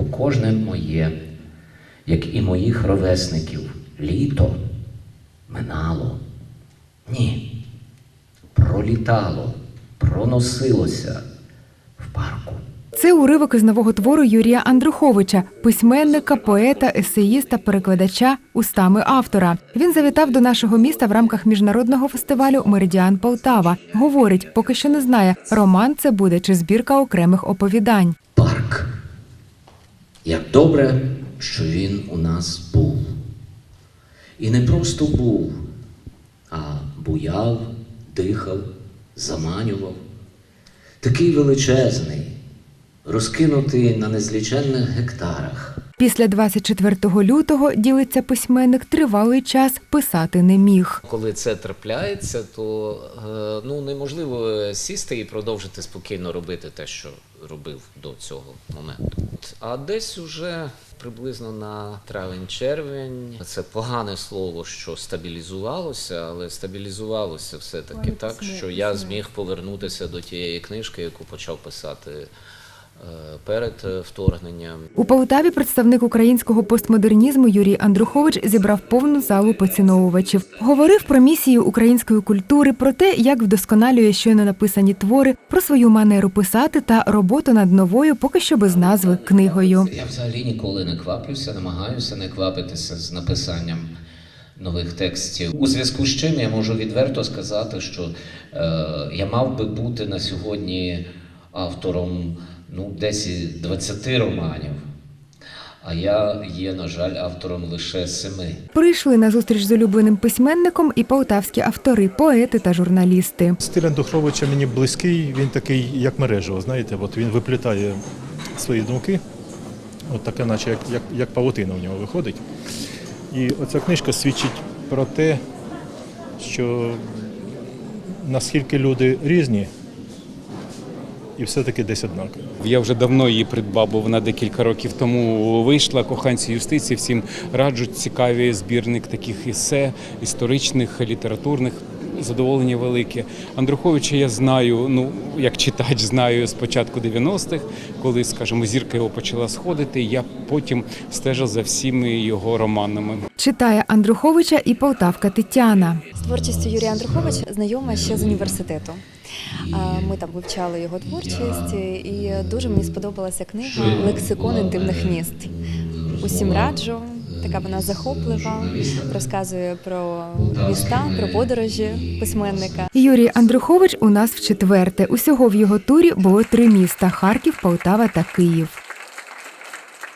бо кожне моє, як і моїх ровесників, літо минало. Ні, пролітало, проносилося в парку. Це уривок із нового твору Юрія Андруховича, письменника, поета, есеїста, перекладача устами автора. Він завітав до нашого міста в рамках міжнародного фестивалю Меридіан Полтава. Говорить, поки що не знає, роман це буде чи збірка окремих оповідань. Як добре, що він у нас був. І не просто був, а буяв, дихав, заманював. Такий величезний, розкинутий на незліченних гектарах. Після 24 лютого ділиться письменник тривалий час писати не міг. Коли це трапляється, то е, ну неможливо сісти і продовжити спокійно робити те, що робив до цього моменту. А десь уже приблизно на травень-червень це погане слово, що стабілізувалося, але стабілізувалося все-таки так, що я зміг повернутися до тієї книжки, яку почав писати перед е, вторгненням. У Полтаві представник українського постмодернізму Юрій Андрухович зібрав повну залу поціновувачів. Говорив про місію української культури, про те, як вдосконалює щойно написані твори, про свою манеру писати та роботу над новою, поки що без назви книгою. Я взагалі ніколи не кваплюся, намагаюся не квапитися з написанням нових текстів. У зв'язку з чим я можу відверто сказати, що е, я мав би бути на сьогодні автором ну, десь і 20 романів, а я є, на жаль, автором лише семи. Прийшли на зустріч з улюбленим письменником і полтавські автори, поети та журналісти. Стиль Андухровича мені близький, він такий, як мережево, знаєте, от він виплітає свої думки, от таке, наче як, як, як павутина в нього виходить. І оця книжка свідчить про те, що наскільки люди різні, і все-таки десь однак Я вже давно її придбав, бо вона декілька років тому вийшла. Коханці юстиції всім раджуть цікаві збірник таких ісе історичних, літературних. Задоволення велике. Андруховича я знаю, ну як читач знаю з початку 90-х, коли, скажімо, зірка його почала сходити. Я потім стежив за всіми його романами. Читає Андруховича і полтавка Тетяна. З творчістю Юрія Андруховича знайома ще з університету. Ми там вивчали його творчість, і дуже мені сподобалася книга Лексикон інтимних міст. Усім раджу. Така вона захоплива, розказує про міста, про подорожі письменника. Юрій Андрухович у нас в четверте. Усього в його турі було три міста: Харків, Полтава та Київ.